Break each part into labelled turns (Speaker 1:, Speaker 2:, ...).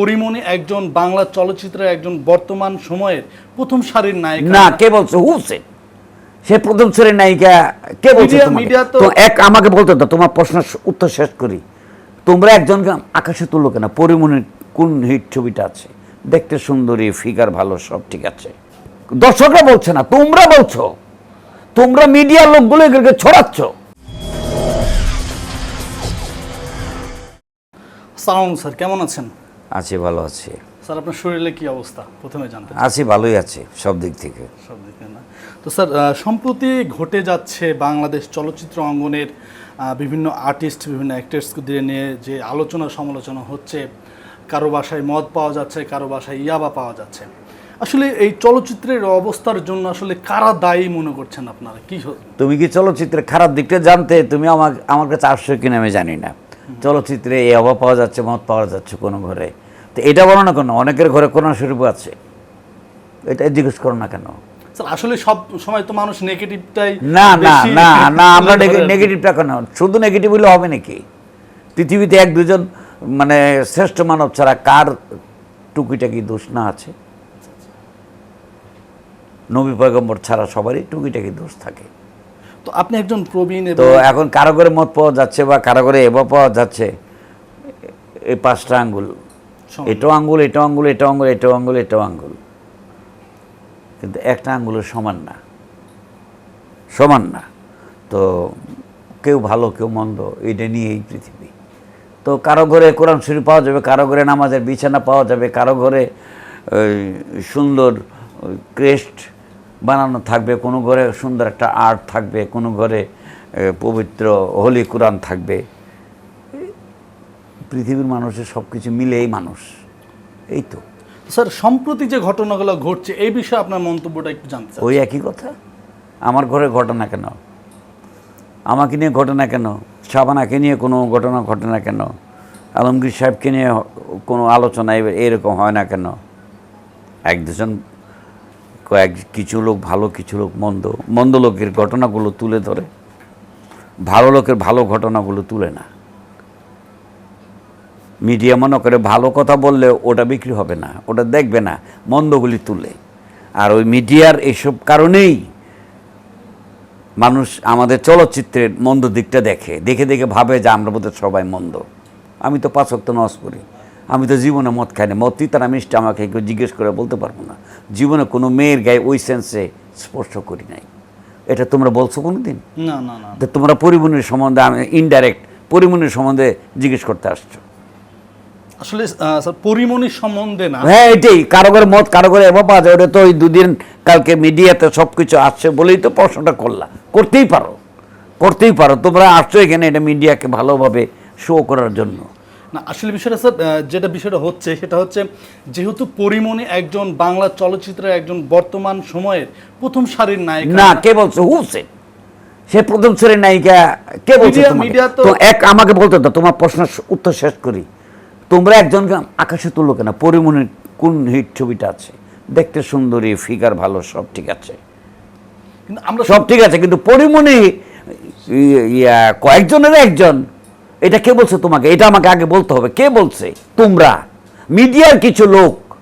Speaker 1: পরিমণি একজন বাংলা চলচ্চিত্রের একজন বর্তমান সময়ের প্রথম সারির নায়িকা।
Speaker 2: না কে বলছে? হুসেন সে প্রথম শ্রেণির নায়িকা কে বলছে
Speaker 1: মিডিয়া- তো-
Speaker 2: তো এক আমাকে বলতে দাও তোমার প্রশ্নের উত্তর শেষ করি। তোমরা একজনকে আকাশে তুললো কেন? পরিমণির কোন হিট ছবিটা আছে? দেখতে সুন্দরী ফিগার ভালো সব ঠিক আছে। দর্শকরা বলছে না তোমরা বলছো। তোমরা মিডিয়ার লোকগুলো এগুলোকে ছড়াচ্ছ।
Speaker 1: সালাম স্যার কেমন আছেন?
Speaker 2: আছি ভালো আছি।
Speaker 1: স্যার আপনার শরীরে কি অবস্থা? প্রথমে জানতে
Speaker 2: আছি ভালোই আছে সব দিক থেকে।
Speaker 1: সব দিকে না। তো স্যার সম্প্রতি ঘটে যাচ্ছে বাংলাদেশ চলচ্চিত্র অঙ্গনের বিভিন্ন আর্টিস্ট বিভিন্ন অ্যাক্টার্সদের নিয়ে যে আলোচনা সমালোচনা হচ্ছে। কারও বাসায় মদ পাওয়া যাচ্ছে কারও বাসায় ইয়াবা পাওয়া যাচ্ছে। আসলে এই চলচ্চিত্রের অবস্থার জন্য আসলে কারা দায়ী মনে করছেন আপনারা? কি
Speaker 2: তুমি কি চলচ্চিত্রের খারাপ দিকটা জানতে? তুমি আমার আমার কাছে আসছো কিনা আমি জানি না। চলচ্চিত্রে এই অভাব পাওয়া যাচ্ছে মত পাওয়া যাচ্ছে কোনো ঘরে। তো এটা বলো না কেন? অনেকের ঘরে কোরআন শরীফ আছে। এটা জিজ্ঞেস করো না কেন?
Speaker 1: আসলে সব সময় তো মানুষ নেগেটিভটাই
Speaker 2: না না না না আমরা। নেগেটিভটা কেন? শুধু নেগেটিভ হলে হবে নাকি? পৃথিবীতে এক দুজন মানে শ্রেষ্ঠ মানব ছাড়া কার টুকিটাকি দোষ না আছে? নবী পয়গম্বর ছাড়া সবারই টুকিটাকি দোষ থাকে?
Speaker 1: তো আপনি একজন প্রবীণ
Speaker 2: তো এখন কারও করে মত পাওয়া যাচ্ছে বা কারও করে এবার পাওয়া যাচ্ছে এই পাঁচটা আঙ্গুল। এটাও আঙ্গুল এটাও আঙ্গুল এটাও আঙ্গুল এটাও আঙ্গুল এটাও আঙ্গুল। কিন্তু একটা আঙ্গুলের সমান না। সমান না। তো কেউ ভালো, কেউ মন্দ, এটা নিয়েই পৃথিবী। তো কারও ঘরে কোরআন শরীফ পাওয়া যাবে, কারও ঘরে নামাজের বিছানা পাওয়া যাবে, কারও ঘরে সুন্দর ক্রেস্ট বানানো থাকবে, কোনো ঘরে সুন্দর একটা আর্ট থাকবে, কোনো ঘরে পবিত্র হোলি কোরআন থাকবে। পৃথিবীর মানুষের সব কিছু মিলেই মানুষ। এই তো।
Speaker 1: স্যার সম্প্রতি যে ঘটনাগুলো ঘটছে এই বিষয়ে আপনার মন্তব্যটা একটু জানতে
Speaker 2: ওই একই কথা? আমার ঘরে ঘটনা কেন? আমাকে নিয়ে ঘটনা কেন? শাবানাকে নিয়ে কোনো ঘটনা ঘটে না কেন? আলমগীর সাহেবকে নিয়ে কোনো আলোচনা এরকম হয় না কেন? এক দুজন কয়েক কিছু লোক ভালো কিছু লোক মন্দ মন্দ লোকের ঘটনাগুলো তুলে ধরে। ভালো লোকের ভালো ঘটনাগুলো তুলে না। মিডিয়া মনে করে ভালো কথা বললে ওটা বিক্রি হবে না ওটা দেখবে না মন্দগুলি তুলে। আর ওই মিডিয়ার এইসব কারণেই মানুষ আমাদের চলচ্চিত্রের মন্দ দিকটা দেখে দেখে দেখে ভাবে যে আমরা বোধহয় সবাই মন্দ। আমি তো পাঁচক্ত নস করি আমি তো জীবনে মদ খাই না মদ তিতারা মিষ্টি আমাকে কেউ জিজ্ঞেস করে বলতে পারব না। জীবনে কোনো মেয়ের গায়ে ওই সেন্সে স্পর্শ করি নাই। এটা তোমরা বলছো কোনো দিন
Speaker 1: না না না।
Speaker 2: তোমরা পরিমণির সম্বন্ধে আমি ইনডাইরেক্ট পরিমণির সম্বন্ধে জিজ্ঞেস করতে আসছো।
Speaker 1: আসলে পরিমণির সম্বন্ধে না।
Speaker 2: হ্যাঁ এটাই। কারও করে মত কারও করে এবার পাওয়া যায় ওটা তো ওই দুদিন কালকে মিডিয়াতে সব কিছু আসছে বলেই তো প্রশ্নটা করলা। করতেই পারো। করতেই পারো। তোমরা আসছো এখানে এটা মিডিয়াকে ভালোভাবে শো করার জন্য।
Speaker 1: না আসলে বিষয়টা স্যার যেটা বিষয়টা হচ্ছে সেটা হচ্ছে যেহেতু পরিমণি একজন বাংলা চলচ্চিত্রের একজন বর্তমান সময়ের প্রথম সারির নায়িকা।
Speaker 2: না কে বলছে? হুসেন সে প্রথম শ্রেণির নায়িকা কে বলছে
Speaker 1: মিডিয়া- তো-
Speaker 2: তো এক আমাকে বলতে দাও তোমার প্রশ্নের উত্তর শেষ করি। তোমরা একজনকে আকাশে তুললো কেন? পরিমণির কোন হিট ছবিটা আছে? দেখতে সুন্দরী ফিগার ভালো সব ঠিক আছে।
Speaker 1: কিন্তু আমরা
Speaker 2: সব ঠিক আছে কিন্তু পরিমণি ইয়া কয়েকজনের একজন। এটা কে বলছে তোমাকে? এটা আমাকে আগে বলতে হবে। কে বলছে? তোমরা। মিডিয়ার কিছু লোক।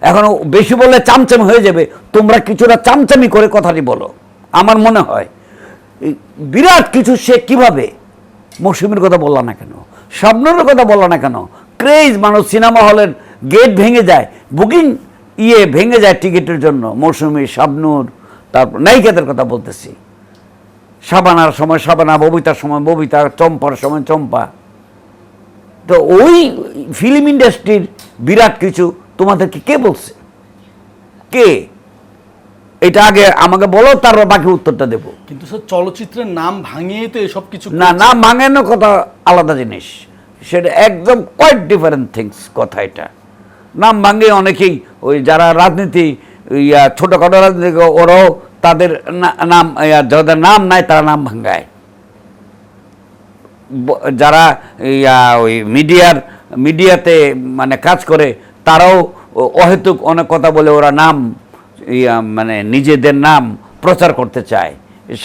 Speaker 2: এখন বেশি বললে চামচাম হয়ে যাবে। তোমরা কিছুটা চামচামি করে কথাটি বলো। আমার মনে হয় বিরাট কিছু সে কীভাবে মৌসুমীর কথা বললাম না কেন? স্বপ্নের কথা বলো না কেন? ক্রেজ মানুষ সিনেমা হলের গেট ভেঙে যায়। বুকিং ইয়ে ভেঙে যায় টিকিটের জন্য। মৌসুমী, শাবনুর, তারপর নায়িকাদের কথা বলতেছি। সাবানার সময় সাবানা ববিতার সময় ববিতা, চম্পার সময় চম্পা। তো ওই ফিল্ম ইন্ডাস্ট্রির বিরাট কিছু তোমাদেরকে কে বলছে? কে? এটা আগে আমাকে বলো তারপর বাকি উত্তরটা দেবো।
Speaker 1: কিন্তু স্যার চলচ্চিত্রের নাম ভাঙিয়ে তো এসব কিছু
Speaker 2: না না মাঙানো কথা আলাদা জিনিস। সেটা একদম কোয়াইট ডিফারেন্ট থিংস কথা এটা। নাম ভাঙে অনেকেই ওই যারা রাজনীতি ইয়া ছোটোখাটো রাজনীতি ওরাও তাদের নাম যাদের নাম নাই তারা নাম ভাঙ্গায় ব- যারা ইয়া ওই মিডিয়ার মিডিয়াতে মানে কাজ করে তারাও অহেতুক অনেক কথা বলে ওরা নাম মানে নিজেদের নাম প্রচার করতে চায়।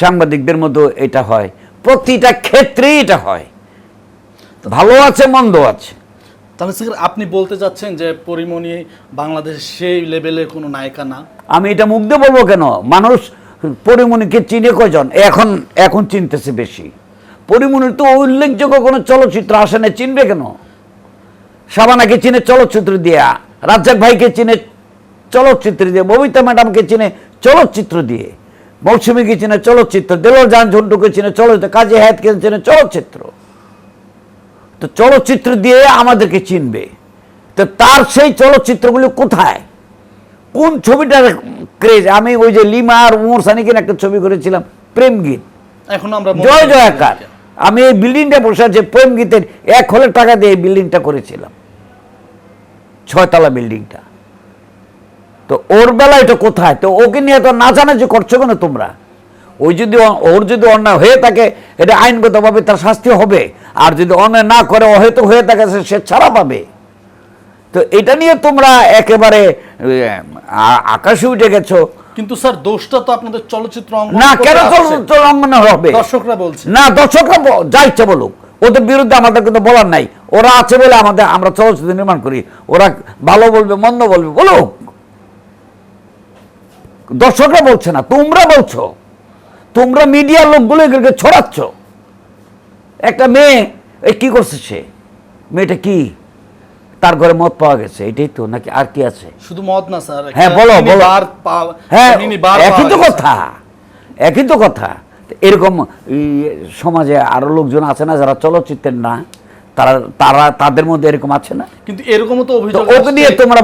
Speaker 2: সাংবাদিকদের মধ্যে এটা হয়। প্রতিটা ক্ষেত্রেই এটা হয়। ভালো আছে মন্দ আছে।
Speaker 1: তাহলে স্যার আপনি বলতে চাচ্ছেন যে পরিমণি বাংলাদেশ সেই লেভেলের কোনো নায়িকা না?
Speaker 2: আমি এটা দিয়ে বলব কেন? মানুষ পরিমণিকে চিনে কয়জন? এখন এখন চিনতেছে বেশি। পরিমণির তো উল্লেখযোগ্য কোনো চলচ্চিত্র আসে না চিনবে কেন? সাবানাকে চিনে চলচ্চিত্র দিয়ে রাজ্জাক ভাইকে চিনে চলচ্চিত্র দিয়ে ববিতা ম্যাডামকে চিনে চলচ্চিত্র দিয়ে। মৌসুমীকে চিনে চলচ্চিত্র দেলোর জান ঝন্টুকে চিনে চলচ্চিত্র কাজী হায়াতকে চিনে চলচ্চিত্র। তো চলচ্চিত্র দিয়ে আমাদেরকে চিনবে। তো তার সেই চলচ্চিত্রগুলো কোথায়? কোন ছবিটার ক্রেজ আমি ওই যে লিমা আর উমর সানিকের একটা ছবি করেছিলাম প্রেম গীত
Speaker 1: এখন আমরা
Speaker 2: জয়
Speaker 1: করি
Speaker 2: জয়াকার। আমি এই বিল্ডিংটা বসে আছে প্রেম গীতের এক হলের টাকা দিয়ে এই বিল্ডিংটা করেছিলাম। ছয়তলা বিল্ডিংটা। তো ওর বেলা এটা কোথায়? তো ওকে নিয়ে তো নাচানাচি করছ কেন তোমরা? ওই যদি ওর যদি অন্যায় হয়ে থাকে এটা আইনগতভাবে তার শাস্তি হবে। আর যদি অন্যায় না করে অহেতু হয়ে থাকে সে- ছাড়া পাবে। তো এটা নিয়ে তোমরা একেবারে আকাশে উঠে গেছো।
Speaker 1: কিন্তু স্যার দোষটা তো আপনাদের চলচ্চিত্র
Speaker 2: না কেন চলচ্চিত্র লঙ্ঘন হবে?
Speaker 1: দর্শকরা বলছে।
Speaker 2: না দর্শকরা যা ইচ্ছে বলুক। ওদের বিরুদ্ধে আমাদের কিন্তু বলার নাই। ওরা আছে বলে আমাদের আমরা চলচ্চিত্র নির্মাণ করি। ওরা ভালো বলবে মন্দ বলবে বলুক। দর্শকরা বলছে না তোমরা বলছো। তোমরা মিডিয়ার লোকগুলো এগুলোকে ছড়াচ্ছ। একটা মেয়ে এই কি করছে সে? মেয়েটা কি? তার ঘরে মদ পাওয়া গেছে এটাই তো নাকি আর কি আছে?
Speaker 1: শুধু মদ না স্যার
Speaker 2: হ্যাঁ, বলো, বলো। হ্যাঁ একই তো কথা একই তো কথা। এরকম সমাজে আরও লোকজন আছে না যারা চলচ্চিত্রের না তারা তারা তাদের মধ্যে এরকম আছে না?
Speaker 1: কিন্তু এরকমও তো
Speaker 2: তো
Speaker 1: অভিযোগ
Speaker 2: ওকে নিয়ে তোমরা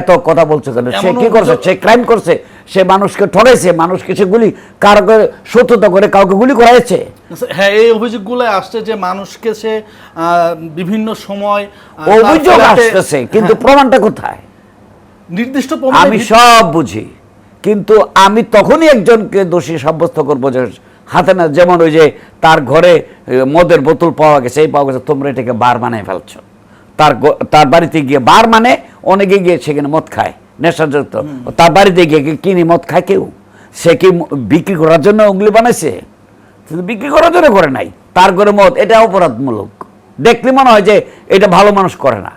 Speaker 2: এত কথা বলছো কেন? সে কি করছে? সে ক্রাইম করছে? সে মানুষকে ঠকাইছে মানুষকে সে গুলি কারও সত্যতা করে কাউকে গুলি করাইছে।
Speaker 1: হ্যাঁ এই অভিযোগগুলো আসছে যে মানুষকে সে বিভিন্ন সময়
Speaker 2: অভিযোগ আসতেছে কিন্তু
Speaker 1: হ্যাঁ,
Speaker 2: প্রমাণটা কোথায়?
Speaker 1: নির্দিষ্ট
Speaker 2: আমি সব বুঝি কিন্তু আমি তখনই একজনকে দোষী সাব্যস্ত করব যে হাতে না যেমন ওই যে তার ঘরে মদের বোতল পাওয়া গেছে এই পাওয়া গেছে তোমরা এটাকে বার বানায় ফেলছো। তার তার বাড়িতে গিয়ে বার মানে অনেকে গিয়ে সেখানে মদ খায়। নেশাযুক্ত। তার বাড়িতে গিয়ে কিনে মদ খায় কেউ? সে কি বিক্রি করার জন্য ওগুলি বানাইছে? সে তো বিক্রি করার জন্য করে নাই। তার ঘরে মদ, এটা অপরাধমূলক। দেখলে মনে হয় যে এটা ভালো মানুষ করে না।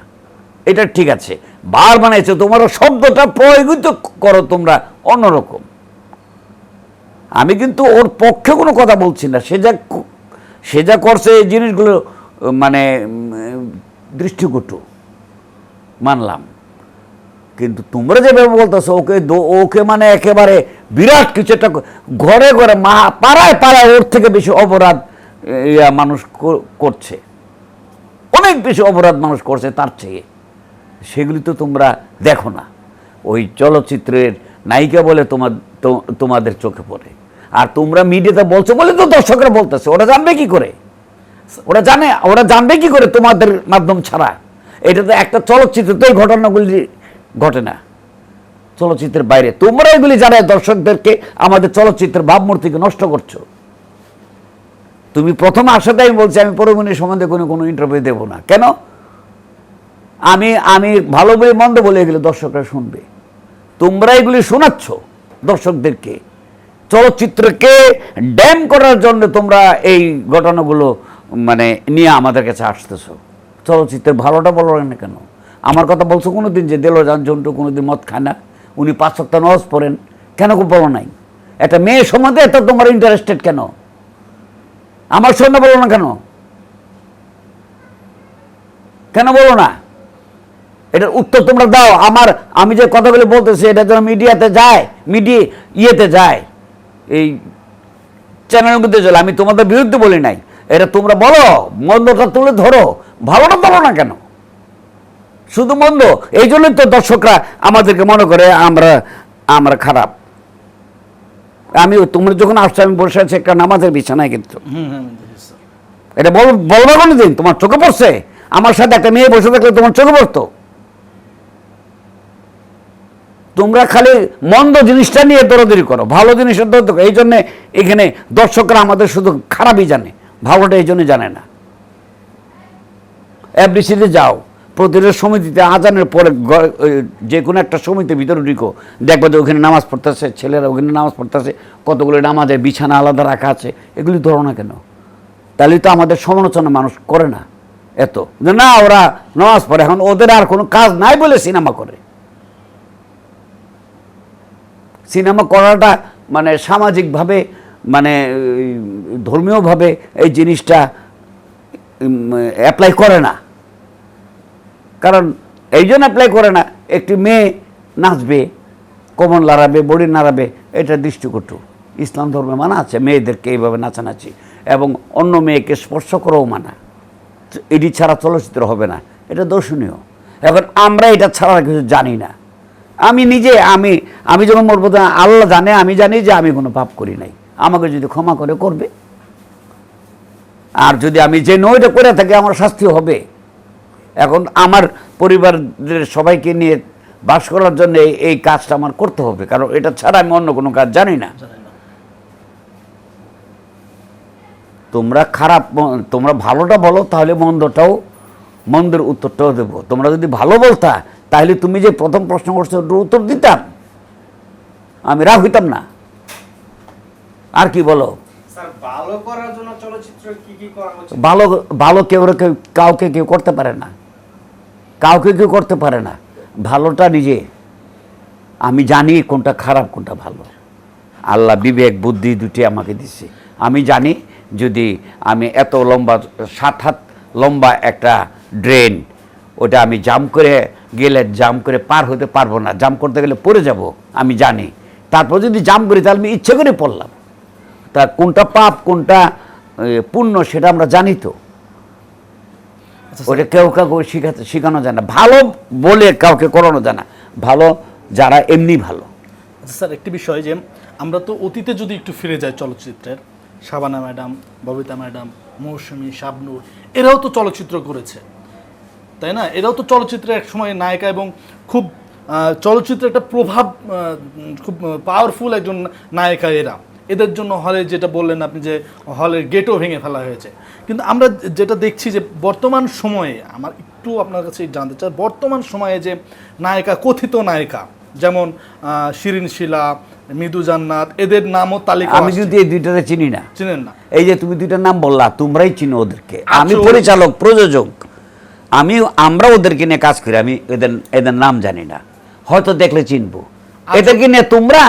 Speaker 2: এটা ঠিক আছে। বার বানাইছে তোমার শব্দটা প্রয়োগিত করো তোমরা অন্যরকম। আমি কিন্তু ওর পক্ষে কোনো কথা বলছি না। সে যা সে যা করছে এই জিনিসগুলো মানে দৃষ্টিকটু। মানলাম। কিন্তু তোমরা যেভাবে বলতেছো, ওকে ওকে মানে একেবারে বিরাট কিছু একটা ঘরে ঘরে মা পাড়ায় পাড়ায় ওর থেকে বেশি অপরাধ ইয়া মানুষ করছে। অনেক বেশি অপরাধ মানুষ করছে তার চেয়ে। সেগুলি তো তোমরা দেখো না। ওই চলচ্চিত্রের নায়িকা বলে তোমার তোমাদের চোখে পড়ে। আর তোমরা মিডিয়াতে বলছো বলে তো দর্শকরা বলতেছে, ওরা জানবে কি করে? ওরা জানে, ওরা জানবে কি করে তোমাদের মাধ্যম ছাড়া? এটা তো একটা চলচ্চিত্র তো এই ঘটনাগুলি ঘটে না। চলচ্চিত্রের বাইরে। তোমরা এগুলি জানায় দর্শকদেরকে আমাদের চলচ্চিত্রের ভাবমূর্তিকে নষ্ট করছ। তুমি প্রথম আসাতে আমি বলছি, আমি পরমণির সম্বন্ধে কোনো কোনো ইন্টারভিউ দেবো না। কেন? আমি আমি ভালো বলে, মন্দ বলে, এগুলো দর্শকরা শুনবে। তোমরা এগুলি শোনাচ্ছ দর্শকদেরকে। চলচ্চিত্রকে ড্যাম করার জন্য তোমরা এই ঘটনাগুলো মানে নিয়ে আমাদের কাছে আসতেছ। চলচ্চিত্রের ভালোটা বলো না কেন? আমার কথা বলছো কোনোদিন যে দেলোজান জন্টু কোনোদিন মদ খায় না, উনি পাঁচ সপ্তাহ নজ পড়েন, কেন বলো নাই? একটা মেয়ে সম্বন্ধে এত তোমার ইন্টারেস্টেড কেন? আমার সঙ্গে বলো না কেন? কেন বলো না? এটার উত্তর তোমরা দাও। আমার, আমি যে কথাগুলো বলতেছি, এটা যেন মিডিয়াতে যায় মিডিয়া ইয়েতে যায়। এই চ্যানেলগুলোতে চলে, আমি তোমাদের বিরুদ্ধে বলি নাই। এটা তোমরা বলো, মন্দটা তুলে ধরো, ভালোটা বলো না কেন? শুধু মন্দ এই জন্যই তো দর্শকরা আমাদেরকে মনে করে আমরা আমরা খারাপ। আমি তোমরা যখন আসছো আমি বসে আছি একটা নামাজের বিছানায় কিন্তু। এটা বল বলবা কোনো দিন তোমার চোখে পড়ছে? আমার সাথে একটা মেয়ে বসে থাকলে তোমার চোখে পড়তো? তোমরা খালি মন্দ জিনিসটা নিয়ে দৌড়াদৌড়ি করো ভালো জিনিসের দৌড় এই জন্যে এখানে দর্শকরা আমাদের শুধু খারাপই জানে ভালোটা এই জন্য জানে না। এফডিসিতে যাও। প্রতিটা সমিতিতে আজানের পরে যে কোনো একটা সমিতির ভিতরে ঢুকো। দেখবে যে ওখানে নামাজ পড়তেছে, ছেলেরা ওখানে নামাজ পড়তেছে, কতগুলো নামাজের বিছানা আলাদা রাখা আছে, এগুলি ধরো না কেন? তাহলে তো আমাদের সমালোচনা মানুষ করে না এত। না, ওরা নামাজ পড়ে, এখন ওদের আর কোনো কাজ নাই বলে সিনেমা করে। সিনেমা করাটা মানে সামাজিকভাবে মানে ধর্মীয়ভাবে এই জিনিসটা অ্যাপ্লাই করে না। কারণ এই জন্য অ্যাপ্লাই করে না। একটি মেয়ে নাচবে, কোমর লড়াবে বডি নাড়াবে, এটা দৃষ্টিকটু। ইসলাম ধর্মে মানা আছে, মেয়েদেরকে এইভাবে নাচানাচি। এবং অন্য মেয়েকে স্পর্শ করেও মানা। এটি ছাড়া চলচ্চিত্র হবে না, এটা দর্শনীয়। এখন আমরা এটা ছাড়া কিছু জানি না। আমি নিজে, আমি আমি যখন মরবো আল্লাহ জানে, আমি জানি যে আমি কোনো পাপ করি নাই। আমাকে যদি ক্ষমা করে, করবে। আর যদি আমি যে নইটা করে থাকি, আমার শাস্তি হবে। এখন আমার পরিবারের সবাইকে নিয়ে বাস করার জন্য এই- কাজটা আমার করতে হবে কারণ এটা ছাড়া আমি অন্য কোনো কাজ জানি না। তোমরা খারাপ তোমরা ভালোটা বলো তাহলে মন্দটাও মন্দের উত্তরটাও দেবো। তোমরা যদি ভালো বলতা তাহলে তুমি যে প্রথম প্রশ্ন করছ ওটার উত্তর দিতাম। আমি রাগ হইতাম না। আর কি বলো?
Speaker 3: ভালো করার জন্য চলচ্চিত্র কি কি করা উচিত?
Speaker 2: ভালো ভালো কেউ কেউ কাউকে কেউ করতে পারে না। কাউকে কেউ করতে পারে না। ভালোটা নিজে। আমি জানি কোনটা খারাপ, কোনটা ভালো। আল্লাহ বিবেক, বুদ্ধি দুটি আমাকে দিচ্ছে আমি জানি যদি আমি এত লম্বা, সাত হাত লম্বা একটা ড্রেন, ওটা আমি জাম করে গেলে জাম করে পার হতে পারব না, জাম করতে গেলে পড়ে যাব, আমি জানি। তারপর যদি জাম করি, তাহলে আমি ইচ্ছে করে পড়লাম। তা কোনটা পাপ, কোনটা পুণ্য, সেটা আমরা জানি তো। ওটা কেউ কাউকে শেখাতে শেখানো যায় না। ভালো বলে কাউকে করানো যায় না। ভালো যারা এমনি ভালো।
Speaker 1: আচ্ছা স্যার একটি বিষয় যে আমরা তো অতীতে যদি একটু ফিরে যাই চলচ্চিত্রের শাবানা ম্যাডাম ববিতা ম্যাডাম মৌসুমী শাবনুর এরাও তো চলচ্চিত্র করেছে। তাই না? এরাও তো চলচ্চিত্রে এক সময় নায়িকা এবং খুব চলচ্চিত্রে একটা প্রভাব খুব পাওয়ারফুল একজন নায়িকা এরা। এদের জন্য হলে যেটা বললেন আপনি যে হলের গেটও ভেঙে ফেলা হয়েছে। কিন্তু আমরা যেটা দেখছি যে বর্তমান সময়ে আমার একটু আপনার কাছে জানতে চাই বর্তমান সময়ে যে নায়িকা কথিত নায়িকা যেমন শিরিন শিলা মৃদু জান্নাত এদের নামও তালিকা
Speaker 2: আমি যদি এই দুইটারে চিনি না।
Speaker 1: চিনেন না?
Speaker 2: এই যে তুমি দুইটার নাম বললা তোমরাই চিনো ওদেরকে। আমি
Speaker 1: আচ্ছা,
Speaker 2: পরিচালক প্রযোজক। আমি আমরা ওদেরকে নিয়ে কাজ করি আমি এদের এদের নাম জানি না। হয়তো দেখলে চিনবো।
Speaker 1: আচ্ছা।
Speaker 2: এদেরকে নিয়ে তোমরা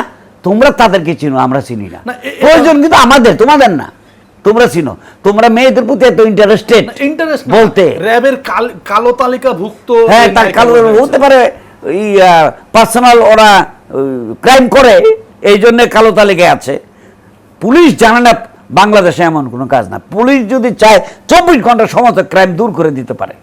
Speaker 2: তোমরা তাদেরকে চিনো আমরা চিনি না। প্রয়োজন কিন্তু আমাদের তোমাদের না। তোমরা চিনো তোমরা মেয়েদের প্রতি এত ইন্টারেস্টেড
Speaker 1: ইন্টারেস্ট
Speaker 2: বলতে।
Speaker 1: র্যাবের কাল- কালো তালিকাভুক্ত
Speaker 2: হ্যাঁ তার কালো হতে পারে পার্সোনাল ওরা ক্রাইম করে এই জন্য কালো তালিকায় আছে। পুলিশ জানে না বাংলাদেশে এমন কোনো কাজ না। পুলিশ যদি চায় চব্বিশ ঘণ্টা সমস্ত ক্রাইম দূর করে দিতে পারে।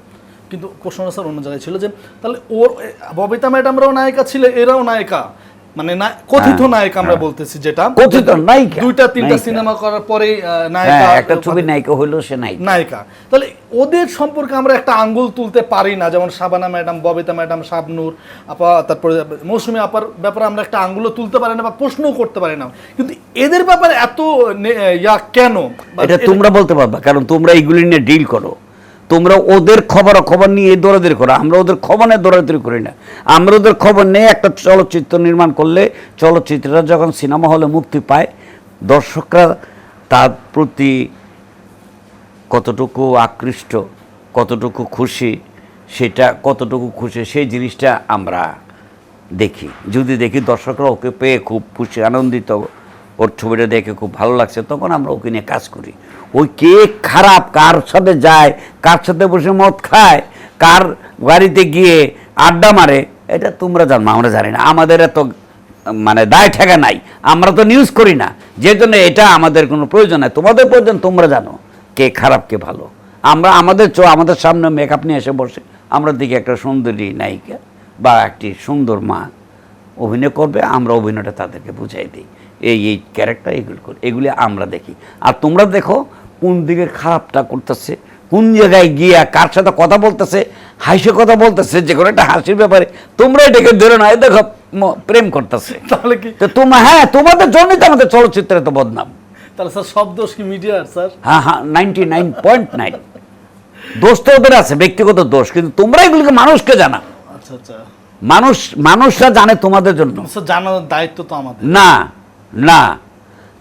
Speaker 1: কিন্তু প্রশ্নটা স্যার অন্য জায়গায় ছিল যে তাহলে ওর ববিতা ম্যাডামরাও নায়িকা ছিল এরাও নায়িকা। মানে কথিত
Speaker 2: হ্যাঁ,
Speaker 1: নায়িকা আমরা বলতেছি যেটা।
Speaker 2: কথিত নায়িকা,
Speaker 1: দুইটা তিনটা সিনেমা করার পরেই আহ, নায়িকা
Speaker 2: হ্যাঁ একটা ছবি নায়িকা হইল সে নায়িকা।
Speaker 1: নায়িকা। তাহলে ওদের সম্পর্কে আমরা একটা আঙ্গুল তুলতে পারি না যেমন শাবানা ম্যাডাম ববিতা ম্যাডাম শাবনূর আপা তারপরে মৌসুমী আপার ব্যাপারে আমরা একটা আঙ্গুলও তুলতে পারি না বা প্রশ্নও করতে পারি না। কিন্তু এদের ব্যাপারে এত ইয়া কেন?
Speaker 2: এটা তোমরা বলতে পারবা কারণ তোমরা এইগুলি নিয়ে ডিল করো। তোমরা ওদের খবর খবর নিয়ে দৌড়াদৌড়ি করো। আমরা ওদের খবর নিয়ে দৌড়াদৌড়ি করি না। আমরা ওদের খবর নিয়ে একটা চলচ্চিত্র নির্মাণ করলে চলচ্চিত্রটা যখন সিনেমা হলে মুক্তি পায়, দর্শকরা তার প্রতি কতটুকু আকৃষ্ট, কতটুকু খুশি, সেটা কতটুকু খুশি, সেই জিনিসটা আমরা দেখি। যদি দেখি দর্শকরা ওকে পেয়ে খুব খুশি, আনন্দিত ওর ছবিটা দেখে খুব ভালো লাগছে, তখন আমরা ওকে নিয়ে কাজ করি। ওই কে খারাপ, কার সাথে যায়, কার সাথে বসে মদ খায়, কার বাড়িতে গিয়ে আড্ডা মারে, এটা তোমরা জানো আমরা জানি না। আমাদের এত মানে দায় ঠেকা নাই। আমরা তো নিউজ করি না। যে জন্য এটা আমাদের কোনো প্রয়োজন নাই। তোমাদের প্রয়োজন, তোমরা জানো কে খারাপ, কে ভালো। আমরা, আমাদের চো, আমাদের সামনে মেকআপ নিয়ে এসে বসে, আমরা দেখি একটা সুন্দরী নায়িকা বা একটি সুন্দর মা অভিনয় করবে, আমরা অভিনয়টা তাদেরকে বুঝাই দিই। এই এই ক্যারেক্টার এগুলো করি। এগুলি আমরা দেখি। আর তোমরা দেখো কোন দিকে খারাপটা করতেছে কোন জায়গায় গিয়া কার সাথে কথা বলতেছে হাসি কথা বলতেছে যে কোনো একটা হাসির ব্যাপারে। তোমরা এটাকে ধরে না দেখো প্রেম করতেছে।
Speaker 1: তাহলে কি?
Speaker 2: তো তোমরা হ্যাঁ তোমাদের জন্যই তো আমাদের চলচ্চিত্রে তো বদনাম।
Speaker 1: তাহলে স্যার সব দোষ কি মিডিয়ার স্যার?
Speaker 2: হ্যাঁ হ্যাঁ নাইনটি নাইন পয়েন্ট নাইন দোষ তো ওদের আছে ব্যক্তিগত দোষ কিন্তু তোমরা এগুলিকে মানুষকে জানা
Speaker 1: আচ্ছা আচ্ছা।
Speaker 2: মানুষ মানুষরা জানে তোমাদের জন্য।
Speaker 1: জানার দায়িত্ব তো আমাদের।
Speaker 2: না। না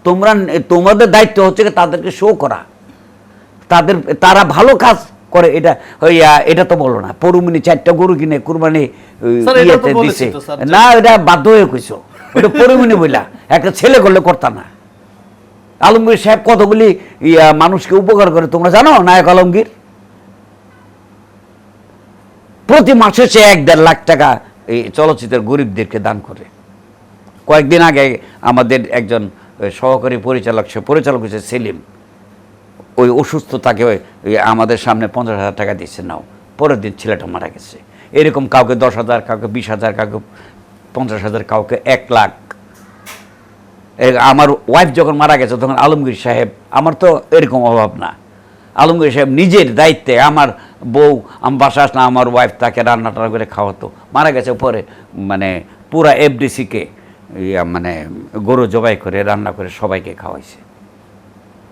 Speaker 2: তোমরা তোমাদের দায়িত্ব হচ্ছে তাদেরকে শো করা। তাদের তারা ভালো কাজ করে এটা আহ, এটা তো বলো না পরুমিনি চারটা গরু কিনে কুরবানি ইয়েতে দিছে। না এটা বাধ্য হয়ে কইছো। ওটা পরুমিনি বইলা একটা ছেলে করলে করতা না। আলমগীর সাহেব কতগুলি ইয়া, মানুষকে উপকার করে তোমরা জানো নায়ক আলমগীর? প্রতি মাসে সে এক দেড় লাখ টাকা এই চলচ্চিত্রের গরিবদেরকে দান করে। কয়েকদিন আগে আমাদের একজন সহকারী পরিচালক, সে পরিচালক হচ্ছে সেলিম। ওই অসুস্থ তাকে আমাদের সামনে পঞ্চাশ হাজার টাকা দিচ্ছে নাও। পরের দিন ছেলেটা মারা গেছে। এরকম কাউকে দশ হাজার, কাউকে বিশ হাজার, কাউকে পঞ্চাশ হাজার, কাউকে এক লাখ। আমার ওয়াইফ যখন মারা গেছে, তখন আলমগীর সাহেব, আমার তো এরকম অভাব না। আলমগীর সাহেব নিজের দায়িত্বে আমার বউ, আমার বাসা আসলে আমার ওয়াইফ তাকে রান্না টান্না করে খাওয়াতো। মারা গেছে পরে মানে পুরা এফডিসিকে মানে গরু জবাই করে রান্না করে সবাইকে খাওয়াইছে।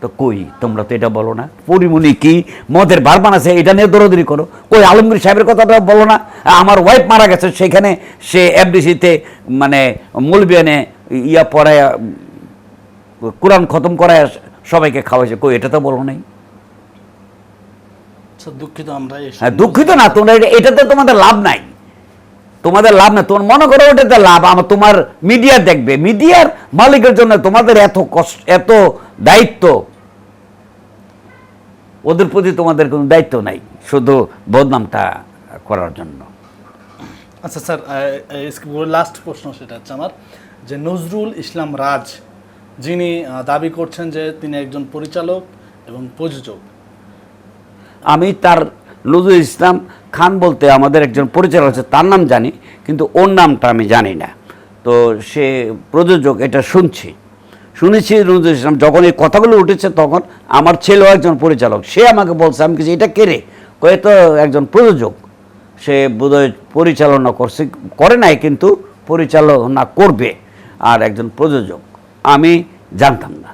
Speaker 2: তো কই তোমরা তো এটা বলো না? পরিমণি কি মদের বার বানাছে এটা নিয়ে দৌড়দৌড়ি করো। কই আলমগীর সাহেবের কথাটা বলো না? আমার ওয়াইফ মারা গেছে সেখানে সে এফডিসিতে মানে মূলবিয়ানে ইয়া পড়ায় কোরআন খতম করায় সবাইকে খাওয়াইছে। কই এটা তো বলো নাই?
Speaker 1: দুঃখিত আমরা
Speaker 2: হ্যাঁ দুঃখিত না তোমরা এটা- এটাতে তোমাদের লাভ নাই। তোমাদের লাভ না তোমার মনে করো ওটাতে লাভ আমার তোমার মিডিয়া দেখবে। মিডিয়ার মালিকের জন্য তোমাদের এত কষ্ট এত দায়িত্ব। ওদের প্রতি তোমাদের কোনো দায়িত্ব নাই শুধু বদনামটা করার জন্য।
Speaker 1: আচ্ছা স্যার লাস্ট প্রশ্ন সেটা হচ্ছে আমার যে নজরুল ইসলাম রাজ যিনি দাবি করছেন যে তিনি একজন পরিচালক এবং প্রযোজক।
Speaker 2: আমি তার নজরুল ইসলাম খান বলতে আমাদের একজন পরিচালক আছে, তার নাম জানি, কিন্তু ওর নামটা আমি জানি না। তো সে প্রযোজক এটা শুনছি। শুনেছি নজরুল ইসলাম, যখন এই কথাগুলো উঠেছে তখন আমার ছেলেও একজন পরিচালক, সে আমাকে বলছে, আমি কিছু এটা কে রে? কয়ে তো একজন প্রযোজক। সে বোধহয় পরিচালনা করছে, করে নাই কিন্তু পরিচালনা করবে আর একজন প্রযোজক। আমি জানতাম না।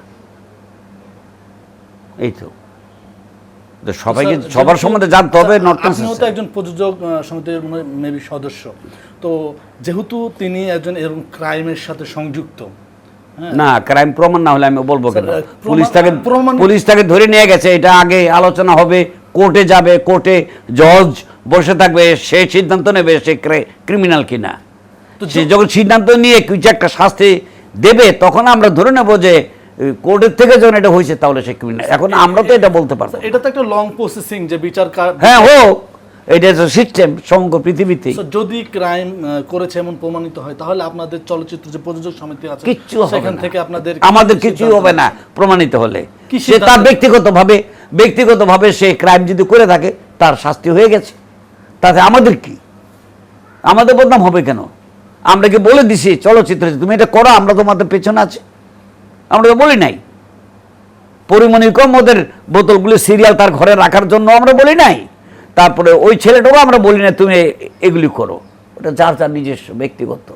Speaker 2: এই তো। সবাইকে সবার সম্বন্ধে জানতে হবে
Speaker 1: আপনিও তো একজন প্রযোজক সমিতির মেবি সদস্য। তো যেহেতু তিনি একজন এরকম ক্রাইমের সাথে সংযুক্ত হ্যাঁ?
Speaker 2: না ক্রাইম প্রমাণ না হলে আমি বলব কেন? পুলিশ তাকে পুলিশ তাকে ধরে নিয়ে গেছে এটা আগে আলোচনা হবে কোর্টে যাবে কোর্টে জজ বসে থাকবে সে সিদ্ধান্ত নেবে সে ক্রিমিনাল কিনা।
Speaker 1: তো
Speaker 2: সে যখন সিদ্ধান্ত নিয়ে কিছু একটা শাস্তি দেবে তখন আমরা ধরে নেব যে কোর্টের থেকে যখন এটা হয়েছে তাহলে সে ক্রিমিনাল এখন আমরা তো এটা বলতে পারব
Speaker 1: এটা তো একটা লং প্রসেসিং যে বিচার
Speaker 2: হ্যাঁ হোক এটা সিস্টেম সমগ্র পৃথিবীতে
Speaker 1: যদি ক্রাইম করেছে এমন প্রমাণিত হয় তাহলে আপনাদের চলচ্চিত্র যে প্রযোজক সমিতি আছে
Speaker 2: কিচ্ছু
Speaker 1: সেখান থেকে আপনাদের
Speaker 2: আমাদের কিছুই হবে না প্রমাণিত হলে। সে তার ব্যক্তিগতভাবে ব্যক্তিগতভাবে সে ক্রাইম যদি করে থাকে তার শাস্তি হয়ে গেছে। তাতে আমাদের কি? আমাদের বদনাম হবে কেন? আমরা কি বলে দিছি চলচ্চিত্রে তুমি এটা করো আমরা তোমাদের পেছনে আছি? আমরা তো বলি নাই। পরিমণির কম ওদের বোতলগুলি সিরিয়াল তার ঘরে রাখার জন্য আমরা বলি নাই। তারপরে ওই ছেলেটাও আমরা বলি না তুমি এগুলি করো। ওটা যার যার নিজস্ব ব্যক্তিগত।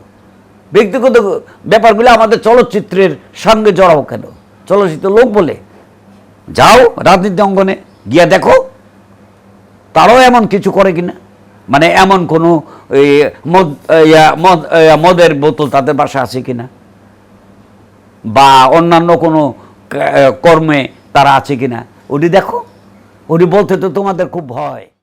Speaker 2: ব্যক্তিগত ব্যাপারগুলো আমাদের চলচ্চিত্রের সঙ্গে জড়াও কেন? চলচ্চিত্র লোক বলে, যাও রাজনীতি অঙ্গনে, গিয়া দেখো, তারাও এমন কিছু করে কিনা? মানে এমন কোনো মদ মদের বোতল তাদের বাসা আছে কিনা? বা অন্যান্য কোনো কর্মে তারা আছে কিনা, ওটি দেখো। ওটি বলতে তো তোমাদের খুব ভয়।